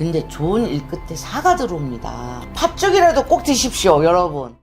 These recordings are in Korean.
근데 좋은 일 끝에 사가 들어옵니다. 팥죽이라도 꼭 드십시오, 여러분.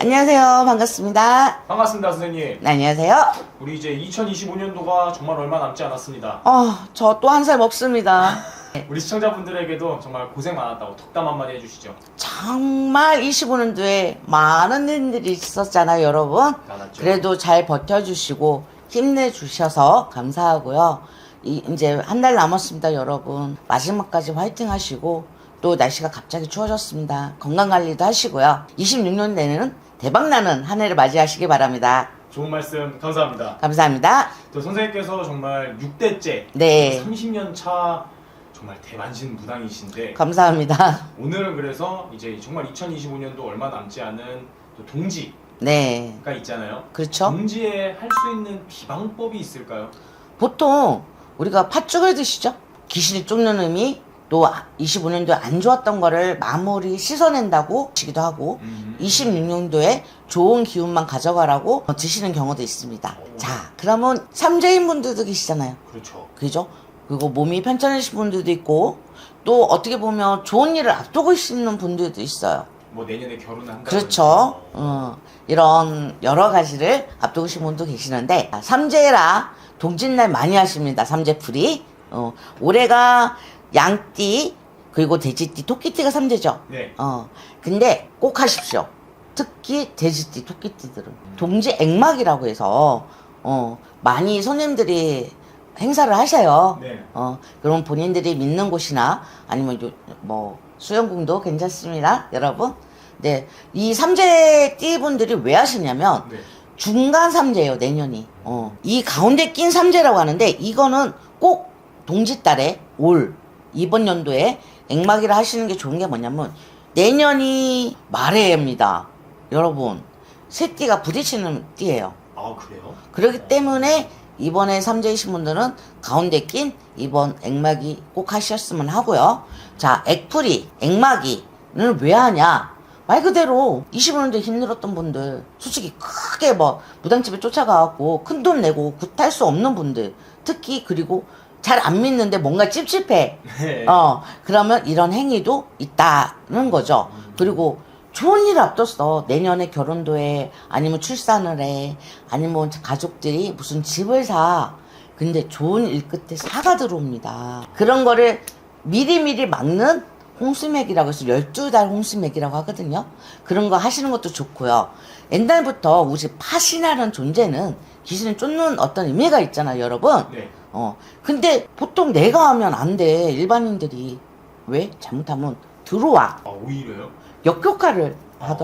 안녕하세요. 반갑습니다. 반갑습니다 선생님 네, 안녕하세요. 우리 이제 2025년도가 정말 얼마 남지 않았습니다 어, 저또 한 살 먹습니다. 우리 시청자분들에게도 정말 고생 많았다고 덕담 한마디 해주시죠 정말 25년도에 많은 일들이 있었잖아요, 여러분. 많았죠 그래도 잘 버텨주시고 힘내주셔서 감사하고요. 이, 이제 한 달 남았습니다, 여러분. 마지막까지 화이팅 하시고 또 날씨가 갑자기 추워졌습니다. 건강 관리도 하시고요. 26년 내는 대박나는 한 해를 맞이하시기 바랍니다. 좋은 말씀 감사합니다 감사합니다. 또 선생님께서 정말 6대째 네. 30년 차 정말 대만신 무당이신데 감사합니다. 오늘은 그래서 이제 정말 2025년도 얼마 남지 않은 또 동지 가 네. 있잖아요 그렇죠. 동지에 할 수 있는 비방법이 있을까요? 보통 우리가 팥죽을 드시죠? 귀신이 쫓는 의미 또 25년도에 안 좋았던 거를 마무리 씻어낸다고 하기도 하고 음. 26년도에 좋은 기운만 가져가라고 드시는 경우도 있습니다. 자, 그러면 삼재인 분들도 계시잖아요. 그렇죠 그죠? 그리고 몸이 편찮으신 분들도 있고 또 어떻게 보면 좋은 일을 앞두고 있는 분들도 있어요. 뭐 내년에 결혼을 한다 그렇죠. 어, 이런 여러 가지를 앞두고 계신 분도 계시는데 아, 삼재라 동짓날 많이 하십니다. 삼재풀이. 어, 올해가 양띠 그리고 돼지띠, 토끼띠가 삼재죠. 네 어, 근데 꼭 하십시오. 특히 돼지띠, 토끼띠들은 동지 액막이라고 해서 어, 많이 손님들이 행사를 하셔요. 네. 어, 그럼 본인들이 믿는 곳이나 아니면 요, 뭐 수영궁도 괜찮습니다, 여러분. 네, 이 삼재 띠분들이 왜 하시냐면 네. 중간 삼재예요, 내년이. 어, 이 가운데 낀 삼재라고 하는데 이거는 꼭 동짓달에 올 이번 연도에 액막이라 하시는 게 좋은 게 뭐냐면 내년이 말해입니다, 여러분. 새 띠가 부딪히는 띠예요. 아 그래요? 그렇기 때문에 이번에 삼재이신 분들은 가운데 낀 이번 액막이 꼭 하셨으면 하고요. 자, 액풀이, 액막이는 왜 하냐? 말 그대로 25년도에 힘들었던 분들, 솔직히 크게 뭐 무당집에 쫓아가갖고 큰 돈 내고 굿할 수 없는 분들, 특히 그리고 잘 안 믿는데 뭔가 찝찝해. 네. 어, 그러면 이런 행위도 있다는 거죠. 그리고 좋은 일 앞뒀어. 내년에 결혼도 해. 아니면 출산을 해. 아니면 가족들이 무슨 집을 사. 근데 좋은 일 끝에 사가 들어옵니다. 그런 거를 미리미리 막는 홍수맥이라고 해서 12달 홍수맥이라고 하거든요. 그런 거 하시는 것도 좋고요. 옛날부터 우리 팥이라는 존재는 귀신을 쫓는 어떤 의미가 있잖아요, 여러분. 네. 어. 근데 보통 내가 하면 안 돼. 일반인들이. 왜? 잘못하면 들어와. 아 오히려요? 역효과를. 아.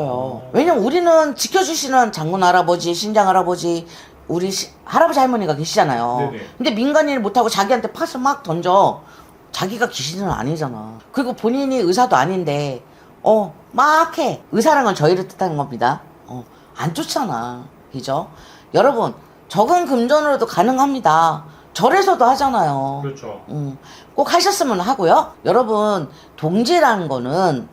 왜냐면 우리는 지켜주시는 장군 할아버지, 신장 할아버지, 우리 시- 할아버지 할머니가 계시잖아요. 네네. 근데 민간인을 못하고 자기한테 팥을 막 던져. 자기가 귀신은 아니잖아. 그리고 본인이 의사도 아닌데, 어, 막 해. 의사란 건 저희를 뜻하는 겁니다. 어, 안 좋잖아. 그죠? 여러분, 적은 금전으로도 가능합니다. 절에서도 하잖아요. 그렇죠 음, 꼭 하셨으면 하고요. 여러분, 동지라는 거는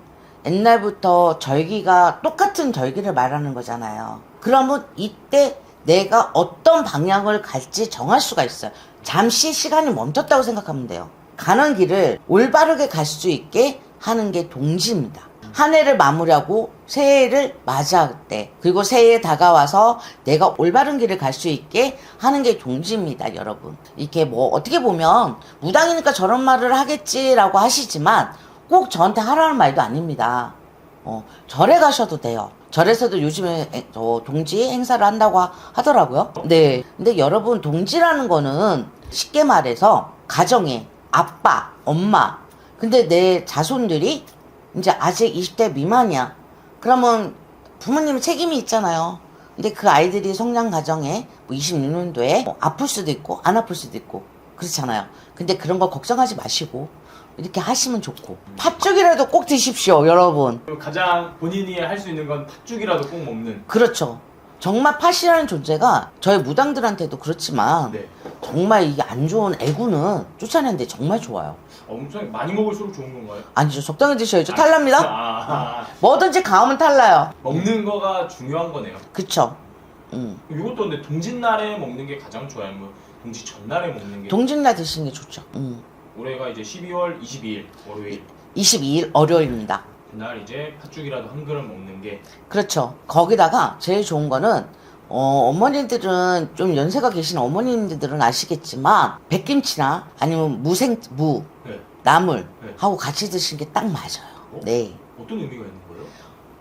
옛날부터 절기가 똑같은 절기를 말하는 거잖아요. 그러면 이때 내가 어떤 방향을 갈지 정할 수가 있어요. 잠시 시간이 멈췄다고 생각하면 돼요. 가는 길을 올바르게 갈 수 있게 하는 게 동지입니다. 한 해를 마무리하고 새해를 맞이할 때, 그리고 새해에 다가와서 내가 올바른 길을 갈 수 있게 하는 게 동지입니다, 여러분. 이렇게 뭐, 어떻게 보면, 무당이니까 저런 말을 하겠지라고 하시지만, 꼭 저한테 하라는 말도 아닙니다. 어, 절에 가셔도 돼요. 절에서도 요즘에 에- 저 동지 행사를 한다고 하- 하더라고요. 네. 근데 여러분, 동지라는 거는 쉽게 말해서 가정에 아빠, 엄마, 근데 내 자손들이 이제 아직 20대 미만이야. 그러면 부모님의 책임이 있잖아요. 근데 그 아이들이 성장 과정에 뭐 26년도에 뭐 아플 수도 있고 안 아플 수도 있고 그렇잖아요. 근데 그런 거 걱정하지 마시고 이렇게 하시면 좋고 팥죽이라도 꼭 드십시오, 여러분. 그리고 가장 본인이 할 수 있는 건 팥죽이라도 꼭 먹는 그렇죠. 정말 팥이라는 존재가 저희 무당들한테도 그렇지만 네. 정말 이게 안 좋은 애구는 쫓아내는데 정말 좋아요. 엄청 많이 먹을수록 좋은 건가요? 아니죠. 적당히 드셔야죠. 탈납니다. 아, 아, 뭐든지 가면 탈나요. 먹는 거가 중요한 거네요 그쵸. 음. 이것도 근데 동짓날에 먹는 게 가장 좋아요 뭐 동지 전날에 먹는 게 동짓날 드시는 게 좋죠. 음. 올해가 이제 12월 22일 월요일 22일 월요일입니다. 그날 이제 팥죽이라도 한 그릇 먹는 게 그렇죠. 거기다가 제일 좋은 거는 어, 어머님들은 좀 연세가 계신 어머님들은 아시겠지만 백김치나 아니면 무생 무 네. 나물 네. 하고 같이 드시는 게 딱 맞아요. 어? 네. 어떤 의미가 있는 거예요?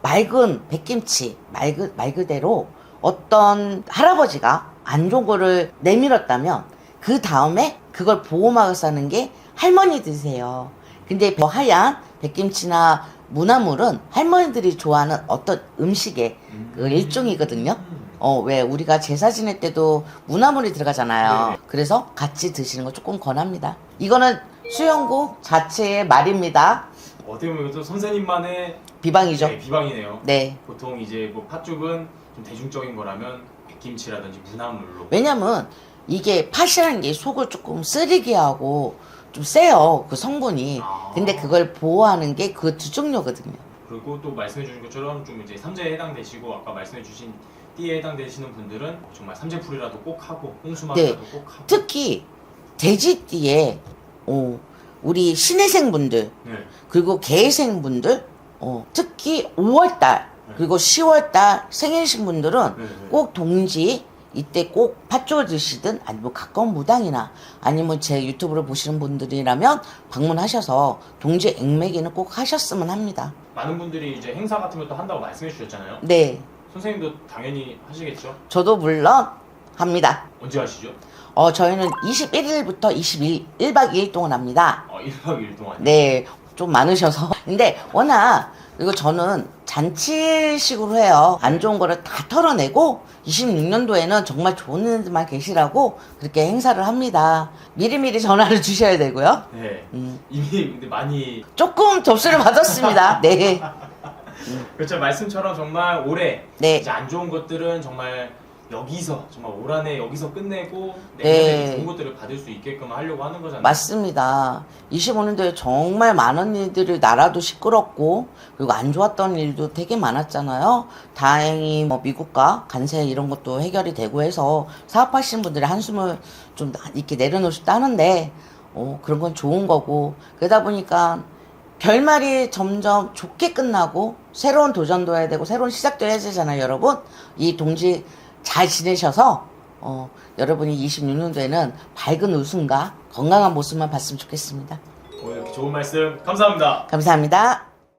맑은 백김치 말, 그, 말 그대로 어떤 할아버지가 안 좋은 거를 내밀었다면 그 다음에 그걸 보호막을 싸는 게 할머니 드세요. 근데 뭐 하얀 백김치나 무나물은 할머니들이 좋아하는 어떤 음식의 그 일종이거든요. 어, 왜 우리가 제사 지낼 때도 무나물이 들어가잖아요. 네. 그래서 같이 드시는 거 조금 권합니다. 이거는 수영국 자체의 말입니다. 어떻게 보면 이것도 선생님만의 비방이죠. 네, 비방이네요. 네. 보통 이제 뭐 팥죽은 좀 대중적인 거라면 백김치라든지 무나물로 왜냐면 이게 팥이라는 게 속을 조금 쓰리게 하고 좀 세요. 그 성분이. 아. 근데 그걸 보호하는 게그두 종류거든요. 그리고 또 말씀해 주신 것처럼 좀 이제 삼재에 해당되시고 아까 말씀해 주신 띠에 해당되시는 분들은 정말 삼재풀이라도 꼭 하고 홍수막이라도 꼭 하고 특히 돼지띠에 어, 우리 신혜생분들 네. 그리고 개생분들 어, 특히 5월달 그리고 10월달 생일신 분들은 네, 네. 꼭 동지 이때 꼭 팥죽을 드시든 아니면 가까운 무당이나 아니면 제 유튜브를 보시는 분들이라면 방문하셔서 동지 액매기는 꼭 하셨으면 합니다. 많은 분들이 이제 행사 같은 것도 한다고 말씀해 주셨잖아요. 네, 선생님도 당연히 하시겠죠? 저도 물론 합니다. 언제 하시죠? 어, 저희는 21일부터 22일, 1박 2일 동안 합니다. 어, 1박 2일 동안. 네, 좀 많으셔서. 근데 워낙, 그리고 저는 잔치식으로 해요. 안 좋은 거를 다 털어내고, 26년도에는 정말 좋은 애들만 계시라고 그렇게 행사를 합니다. 미리미리 전화를 주셔야 되고요. 네. 음, 이미 근데 많이 조금 접수를 받았습니다. 네. 그렇죠 말씀처럼 정말 올해 네. 이제 안 좋은 것들은 정말 여기서 정말 올 한해 여기서 끝내고 네. 내년에 좋은 것들을 받을 수 있게끔 하려고 하는 거잖아요. 맞습니다. 25년도에 정말 많은 일들이 나라도 시끄럽고 그리고 안 좋았던 일도 되게 많았잖아요. 다행히 뭐 미국과 관세 이런 것도 해결이 되고 해서 사업하시는 분들이 한숨을 좀 이렇게 내려놓으셨다는데 어, 그런 건 좋은 거고 그러다 보니까 결말이 점점 좋게 끝나고 새로운 도전도 해야 되고 새로운 시작도 해야 되잖아요, 여러분. 이 동지 잘 지내셔서 어, 여러분이 26년도에는 밝은 웃음과 건강한 모습만 봤으면 좋겠습니다. 오늘 이렇게 좋은 말씀 감사합니다. 감사합니다.